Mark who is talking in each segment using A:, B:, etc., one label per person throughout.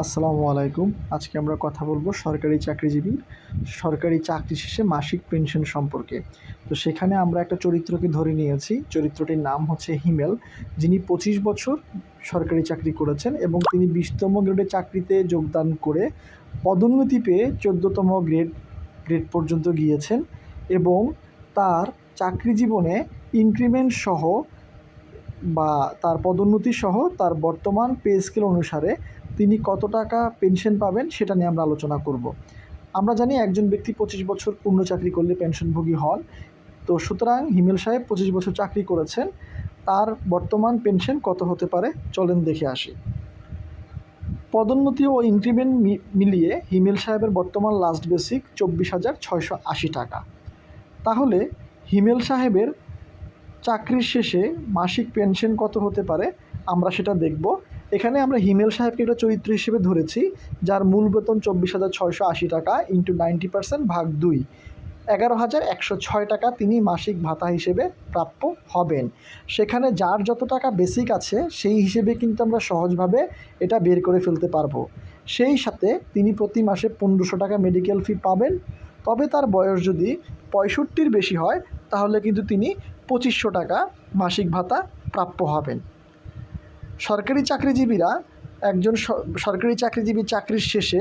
A: আসসালামু আলাইকুম। আজকে আমরা কথা বলব সরকারি চাকরিজীবী, সরকারি চাকরি শেষে মাসিক পেনশন সম্পর্কে। তো সেখানে আমরা একটা চরিত্রকে ধরে নিয়েছি। চরিত্রটির নাম হচ্ছে হিমেল। যিনি পঁচিশ বছর সরকারি চাকরি করেছেন এবং তিনি বিশতম গ্রেডে চাকরিতে যোগদান করে পদোন্নতি পেয়ে চোদ্দতম গ্রেড গ্রেড পর্যন্ত গিয়েছেন এবং তার চাকরি জীবনে ইনক্রিমেন্ট সহ বা তার পদোন্নতি সহ তার বর্তমান পে স্কেল অনুসারে তিনি কত টাকা পেনশন পাবেন সেটা নিয়ে আমরা আলোচনা করব। আমরা জানি একজন ব্যক্তি পঁচিশ বছর পূর্ণ চাকরি করলে পেনশনভোগী হন। তো সুতরাং হিমেল সাহেব পঁচিশ বছর চাকরি করেছেন। তার বর্তমান পেনশন কত হতে পারে? চলেন দেখে আসি। পদোন্নতি ও ইনক্রিমেন্ট মিলিয়ে হিমেল সাহেবের বর্তমান লাস্ট বেসিক চব্বিশ হাজার ছয়শো আশি টাকা। তাহলে হিমেল সাহেবের চাকরির শেষে মাসিক পেনশন কত হতে পারে? আমরা সেটা দেখব। এখানে আমরা হিমেল সাহেবকে একটা চরিত্র হিসেবে ধরেছি, যার মূল বেতন চব্বিশ হাজার ছয়শো আশি টাকা ইন্টু নাইনটি পার্সেন্ট ভাগ দুই। এগারো হাজার একশো ছয় টাকা তিনি মাসিক ভাতা হিসেবে প্রাপ্য হবেন। সেখানে যার যত টাকা বেসিক আছে, সেই হিসেবে কিন্তু আমরা সহজভাবে এটা বের করে ফেলতে পারব। সেই সাথে তিনি প্রতি মাসে পনেরোশো টাকা মেডিকেল ফি পাবেন। তবে তার বয়স যদি পঁয়ষট্টির বেশি হয়, তাহলে কিন্তু তিনি পঁচিশশো টাকা মাসিক ভাতা প্রাপ্য হবেন। সরকারি চাকরিজীবীরা একজন সরকারি চাকরিজীবী চাকরির শেষে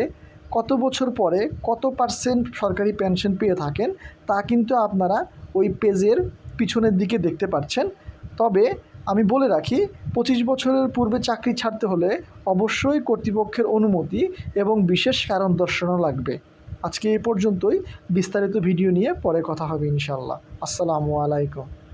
A: কত বছর পরে কত পার্সেন্ট সরকারি পেনশন পেয়ে থাকেন তা কিন্তু আপনারা ওই পেজের পিছনের দিকে দেখতে পাচ্ছেন। তবে আমি বলে রাখি, পঁচিশ বছরের পূর্বে চাকরি ছাড়তে হলে অবশ্যই কর্তৃপক্ষের অনুমতি এবং বিশেষ কারণ দর্শানো লাগবে। আজকে এই পর্যন্তই। বিস্তারিত ভিডিও নিয়ে পরে কথা হবে ইনশাল্লাহ আসসালামু আলাইকুম।